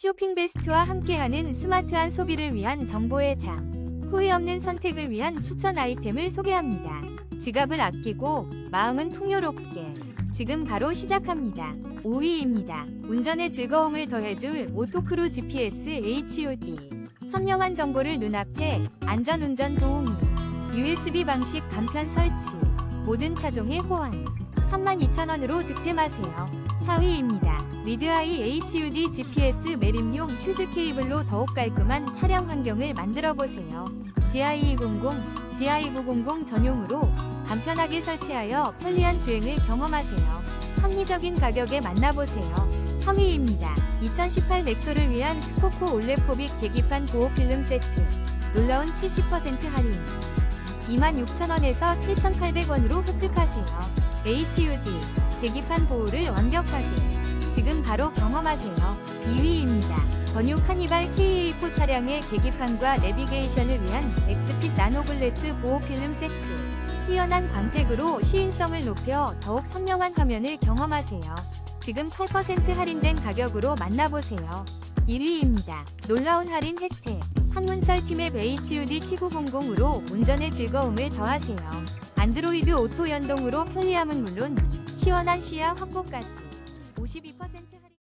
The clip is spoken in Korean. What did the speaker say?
쇼핑 베스트와 함께하는 스마트한 소비를 위한 정보의 장. 후회 없는 선택을 위한 추천 아이템을 소개합니다. 지갑을 아끼고 마음은 풍요롭게. 지금 바로 시작합니다. 5위입니다. 운전의 즐거움을 더해줄 오토크루 GPS HUD. 선명한 정보를 눈앞에 안전운전 도우미. USB 방식 간편 설치. 모든 차종의 호환. 32,000원으로 득템하세요. 4위입니다. 리드아이 HUD GPS 매립용 휴즈 케이블로 더욱 깔끔한 차량 환경을 만들어 보세요. GI200, GI900 전용으로 간편하게 설치하여 편리한 주행을 경험하세요. 합리적인 가격에 만나보세요. 3위입니다. 2018 넥소를 위한 스코코 올레포빅 계기판 보호 필름 세트. 놀라운 70% 할인. 26,000원에서 7,800원으로 획득하세요. HUD 계기판 보호를 완벽하게 지금 바로 경험하세요. 2위입니다. 번육 카니발 KA4 차량의 계기판과 내비게이션을 위한 엑스핏 나노글래스 보호 필름 세트. 뛰어난 광택으로 시인성을 높여 더욱 선명한 화면을 경험하세요. 지금 8% 할인된 가격으로 만나보세요. 1위입니다. 놀라운 할인 혜택. 한문철 팀의 HUD T900으로 운전의 즐거움을 더하세요. 안드로이드 오토 연동으로 편리함은 물론 시원한 시야 확보까지. 52% 할인